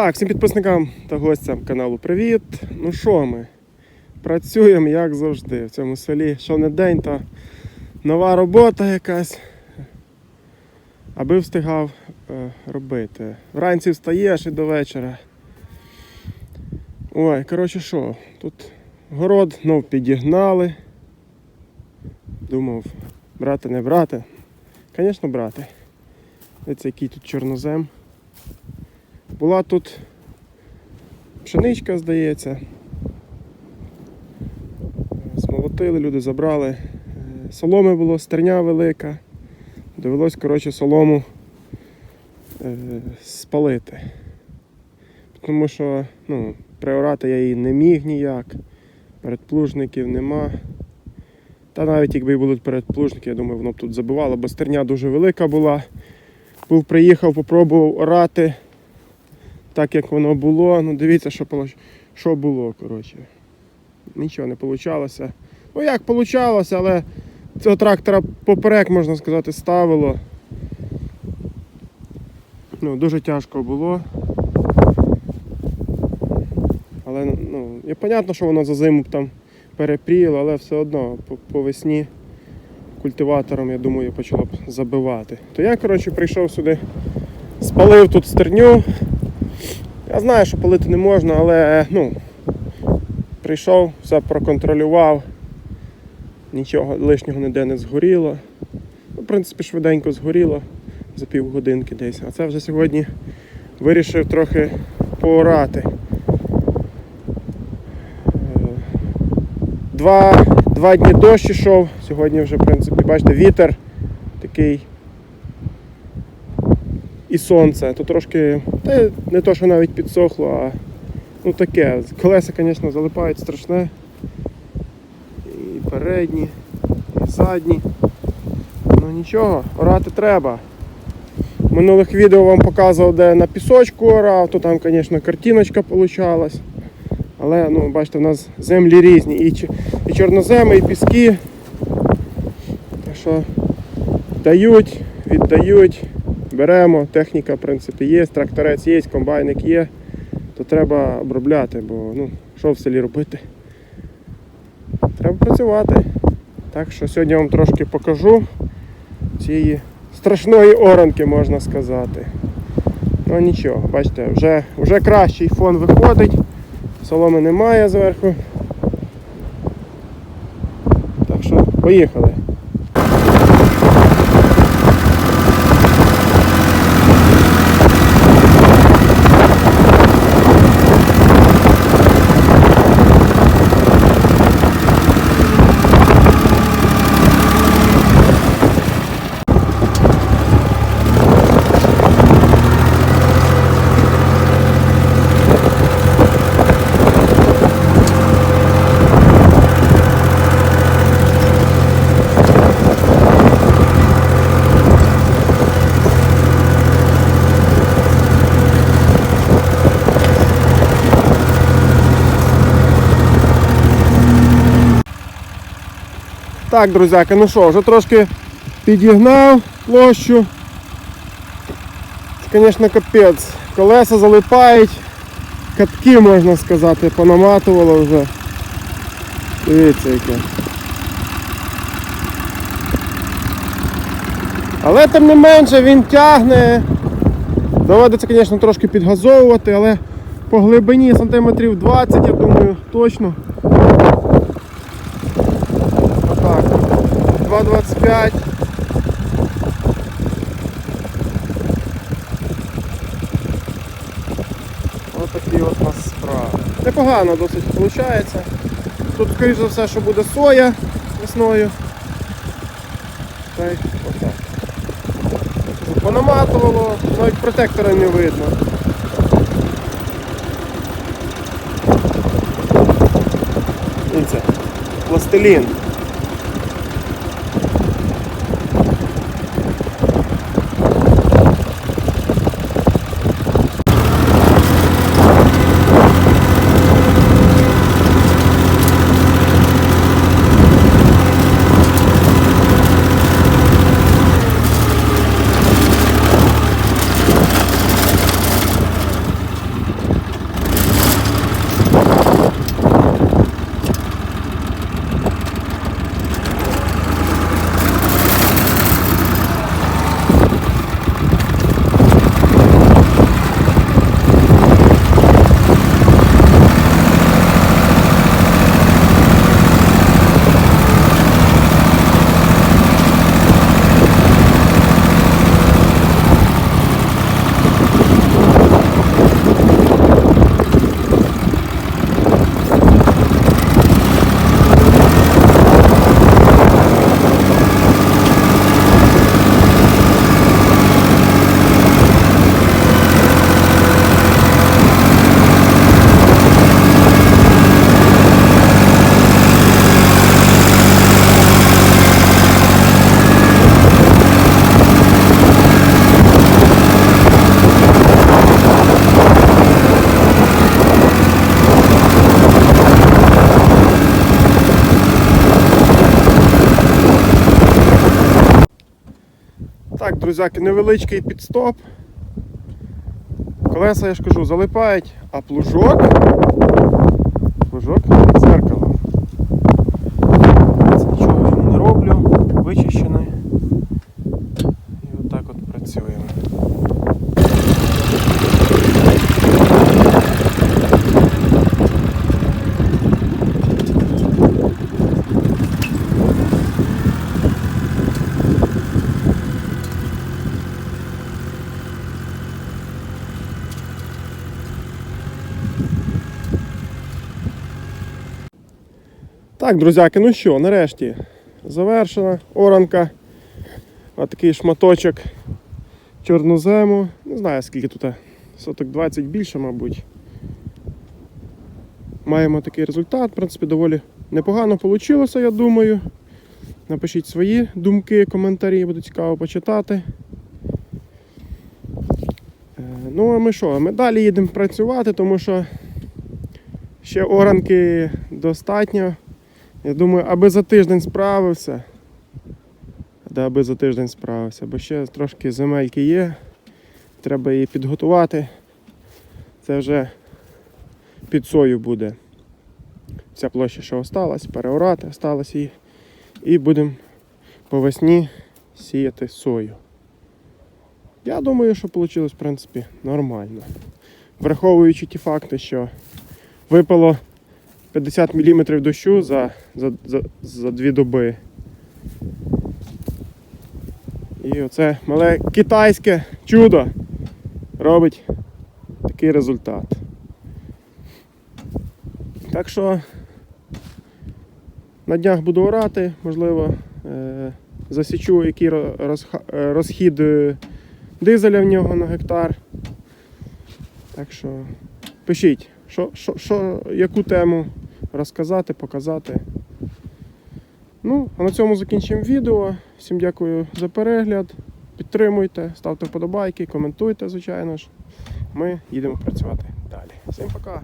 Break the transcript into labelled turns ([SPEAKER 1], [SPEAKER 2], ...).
[SPEAKER 1] Так, всім підписникам та гостям каналу привіт. Ну що ми? Працюємо як завжди в цьому селі. Що не день, то нова робота якась. Аби встигав е, робити. Вранці встаєш і до вечора. Ой, коротше що, тут город знов підігнали. Думав, брати, не брати. Звісно, брати. Ось який тут чорнозем. Була тут пшеничка, здається. Смолотили, люди забрали. Е, Соломи було, стерня велика. Довелось, коротше, солому е, спалити. Тому що ну, приорати я її не міг ніяк, передплужників нема. Та навіть якби і були передплужники, я думаю, воно б тут забивало, бо стерня дуже велика була. Був приїхав, попробував орати так як воно було. Ну дивіться, що, що було, коротше. Нічого не вийшло. Ну як вийшло, але цього трактора поперек, можна сказати, ставило. Ну, дуже тяжко було. Але ну, і понятно, що воно за зиму там перепріло, але все одно по, по весні культиватором, я думаю, почало б забивати. То я, коротше, прийшов сюди, спалив тут стерню. Я знаю, що палити не можна, але ну, прийшов, все проконтролював, нічого лишнього ніде не згоріло. Ну, в принципі, швиденько згоріло за півгодинки десь. А це вже сьогодні вирішив трохи поорати. Е, Два, два дні дощ ішов, сьогодні вже, в принципі, бачите, вітер такий і сонце, то трошки, та не то, що навіть підсохло, а ну таке. Колеса, звісно, залипають страшне. І передні, і задні. Ну нічого, орати треба. Минулих відео вам показував, де на пісочку орав, то там, звісно, картиночка получалась. Але ну, бачите, в нас землі різні. І, і чорноземи, і піски. Так що дають, віддають беремо, техніка в принципі є, тракторець є, комбайник є, то треба обробляти, бо ну, що в селі робити? Треба працювати. Так що сьогодні я вам трошки покажу цієї страшної оранки, можна сказати. Ну нічого, бачите, вже, вже кращий фон виходить, соломи немає зверху. Так що поїхали. Так, друзяки, ну що, вже трошки підігнав площу. Звісно, капець. Колеса залипають, катки, можна сказати, понаматувало вже. Дивіться яке. Але тим не менше він тягне. Доводиться, звісно, трошки підгазовувати, але по глибині сантиметрів 20, я думаю, точно. Отак. 2,25. Ось такі от у нас справи. Непогано досить виходить. Тут, скоріш за все, що буде соя весною. Та й отак. Понаматувало, навіть протектора не видно. Дивіться, пластилін. Друзяки, невеличкий підстоп. Колеса, я ж кажу, залипають, а плужок. Плужок під зеркалом. Це нічого йому не роблю, вичищений. І отак от працюємо. Так, друзяки, ну що, нарешті завершена оранка. Отакий шматочок чорнозему. Не знаю скільки тут, соток 20 більше, мабуть. Маємо такий результат, в принципі, доволі непогано вийшло, я думаю. Напишіть свої думки, коментарі, буде цікаво почитати. Е, Ну, а ми що? Ми далі їдемо працювати, тому що ще оранки достатньо. Я думаю, аби за тиждень справився. Да, аби за тиждень справився, бо ще трошки земельки є. Треба її підготувати. Це вже під сою буде. Вся площа, що осталась, переорати, осталось її. І будемо по весні сіяти сою. Я думаю, що вийшло, в принципі, нормально. Враховуючи ті факти, що випало 50 мм дощу за, за, за, за дві доби. І оце мале китайське чудо робить такий результат. Так що на днях буду орати, можливо, е, засічу, який е, розхід е, дизеля в нього на гектар. Так що пишіть, що, що, що, яку тему розказати, показати. Ну, а на цьому закінчимо відео. Всім дякую за перегляд. Підтримуйте, ставте вподобайки, коментуйте, звичайно ж. Ми їдемо працювати далі. Всім пока!